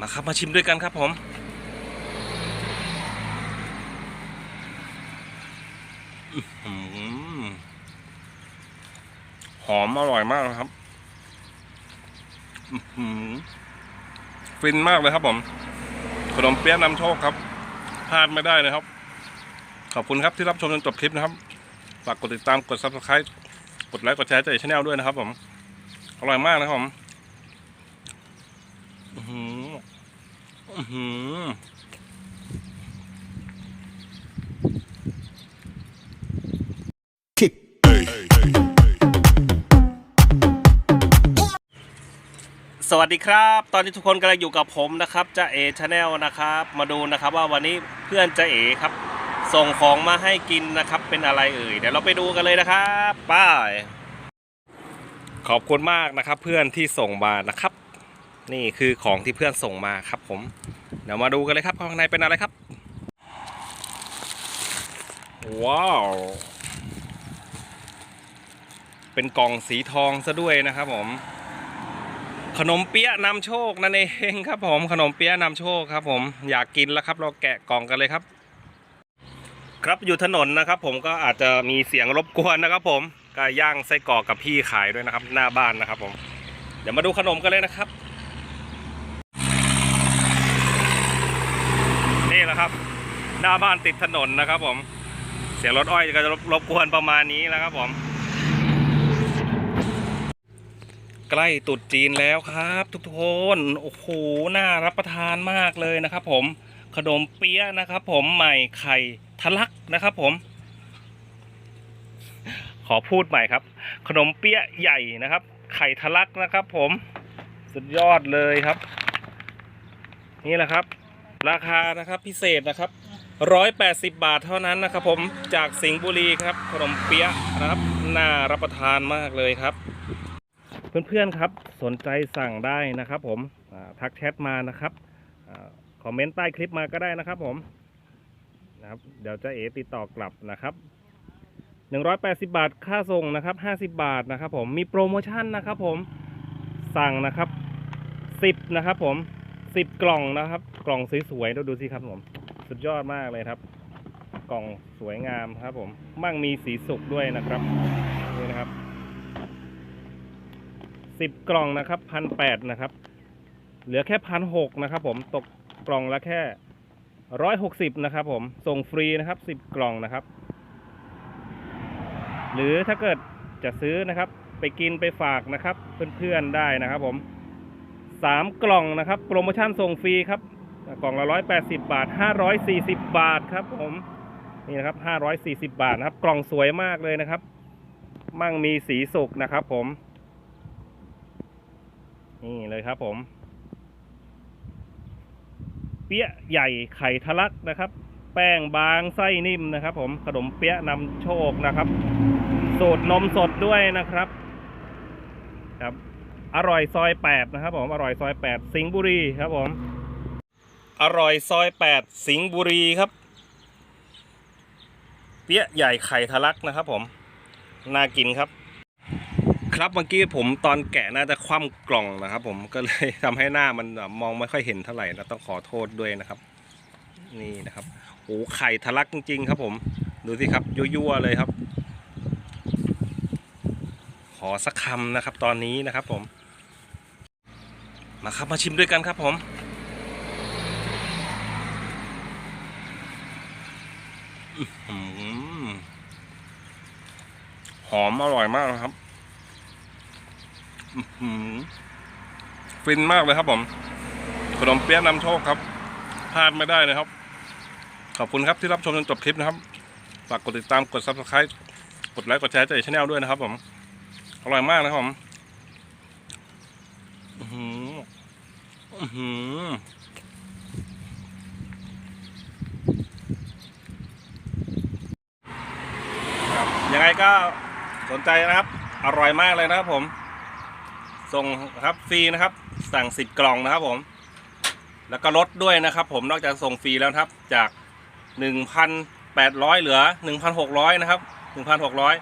มาครับมาชิมด้วยกันครับผม หอมอร่อยมากครับฟินมากเลยครับผม ขนมเปี๊ยะนำโชคครับพลาดไม่ได้เลยครับ ขอบคุณครับที่รับชมจนจบคลิปนะครับ ฝากกดติดตามกด subscribe กดไลค์กดแชร์ใจชแนลด้วยนะครับผม อร่อยมากนะครับผม อื้อหืออื้อ หือสวัสดีครับ ตอนนี้ทุกคนกำลังอยู่กับผมนะครับจะเอชาแนลนะครับ มาดูนะครับว่าวันนี้เพื่อนจะเอครับ ส่งของมาให้กินนะครับ เป็นอะไรเอ่ยเดี๋ยวเราไปดูกันเลยนะครับป้ายขอบคุณมากนะครับ เพื่อนที่ส่งมานะครับ นี่คือของที่เพื่อนส่งมาครับผม เดี๋ยวมาดูกันเลยครับข้างในเป็นอะไรครับ ว้าว เป็นกล่องสีทองซะด้วยนะครับผม ขนมเปี๊ยะนำโชคนั่นเองครับผม ขนมเปี๊ยะนำโชคครับผม อยากกินแล้วครับ เราแกะกล่องกันเลยครับ ครับอยู่ถนนนะครับ ผมก็อาจจะมีเสียงรบกวนนะครับ ผมก็ย่างไส้กรอกกับพี่ขายด้วยนะครับ หน้าบ้านนะครับ ผม เดี๋ยวมาดูขนมกันเลยนะครับ นี่แหละครับ หน้าบ้านติดถนนนะครับผม เสียงรถอ้อยก็จะรบกวนประมาณนี้นะครับผม ใกล้ตรุษจีนแล้วครับ ทุกคนโอ้โหน่ารับประทานมากเลยนะครับ ผมขนมเปี๊ยะนะครับ ผมใหม่ไข่ทะลักนะครับ ผม ขอพูดใหม่ครับ ขนมเปี๊ยะใหญ่นะครับ ไข่ทะลักนะครับ ผมสุดยอดเลยครับ นี่แหละครับ ราคานะครับพิเศษนะครับ ร้อยแปดสิบบาทเท่านั้นนะครับผมจากสิงห์บุรีครับขนมเปี๊ยะนะครับน่ารับประทานมากเลยครับ เพื่อนๆครับสนใจสั่งได้นะครับ ผมทักแชทมานะครับอคอมเมนต์ใต้คลิปมาก็ได้นะครับผมนะครับเดี๋ยวจะเอติดต่อกลับนะครับ180 บาทค่าส่งนะครับ 50 บาทนะครับ ผมมีโปรโมชั่นนะครับ ผมสั่งนะครับ 10 นะครับ ผม 10 กล่องนะครับ กล่องสวยๆเดูดูสิครับผม สุดยอดมากเลยครับ กล่องสวยงามครับ ผม มั่งมีสีสุกด้วยนะครับนี่นะครับสิบกล่องนะครับพันแปดนะครับ เหลือแค่พันหกนะครับ ผมตกกล่องละแค่ร้อยหกสิบนะครับ ผมส่งฟรีนะครับสิบกล่องนะครับ หรือถ้าเกิดจะซื้อนะครับ ไปกินไปฝากนะครับ เพื่อนๆได้นะครับ ผมสามกล่องนะครับ โปรโมชั่นส่งฟรีครับ กล่องละร้อยแปดสิบาทห้าร้อยสี่สิบบาทครับผมนี่นะครับห้าร้อยสี่สิบาทนะครับ กล่องสวยมากเลยนะครับ มั่งมีสีสุกนะครับ ผม นี่เลยครับผม เปี๊ยะใหญ่ไข่ทะลักนะครับ แป้งบางไส้นิ่มนะครับ ผมขนมเปี๊ยะนำโชคนะครับสูตรนมสดด้วยนะครับ ครับ อร่อยซอยแปดนะครับ ผมอร่อยซอยแปดสิงห์บุรีครับผม อร่อยซอยแปดสิงห์บุรีครับ เปี๊ยะใหญ่ไข่ทะลักนะครับผม น่ากินครับ ครับเมื่อกี้ผมตอนแกะน่าจะคว่ำกล่องนะครับผมก็เลยทำให้หน้ามันมองไม่ค่อยเห็นเท่าไหร่นะต้องขอโทษด้วยนะครับ นี่นะครับโอ้ไข่ทะลักจริงๆครับผม ดูสิครับยั่วๆเลยครับ ขอสักคำนะครับตอนนี้นะครับผม มาครับมาชิมด้วยกันครับผม อื้อ หอมอร่อยมากนะครับฟินมากเลยครับผมขนมเปี๊ยะนำโชคครับพลาดไม่ได้เลยครับ ขอบคุณครับที่รับชมจนจบคลิปนะครับฝากกดติดตามกด subscribe กดไลค์กดแชร์ใจชแนลด้วยนะครับผม อร่อยมากนะครับผมอือหืออือหือครับยัง ไงก็สนใจนะครับ อร่อยมากเลยนะครับผม ส่งครับฟรีนะครับ สั่งสิบกล่องนะครับผม แล้วก็ลดด้วยนะครับ ผมนอกจากส่งฟรีแล้วครับ จากหนึ่งพันแปดร้อยเหลือหนึ่งพันหกร้อยนะครับหนึ่งพันหกร้อย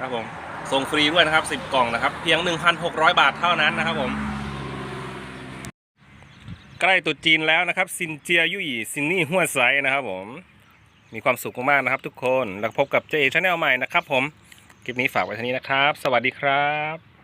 ครับผมส่งฟรีด้วยนะครับสิบกล่องนะครับ เพียงหนึ่งพันหกร้อยบาทเท่านั้นนะครับผมใกล้ตรุษจีนแล้วนะครับ ซินเจียยุ่ยซินนี่หัวไซนะครับผม มีความสุขมากๆนะครับ ทุกคน แล้วพบกับเจชาแนลใหม่นะครับผม คลิปนี้ฝากไว้เท่านี้นะครับ สวัสดีครับ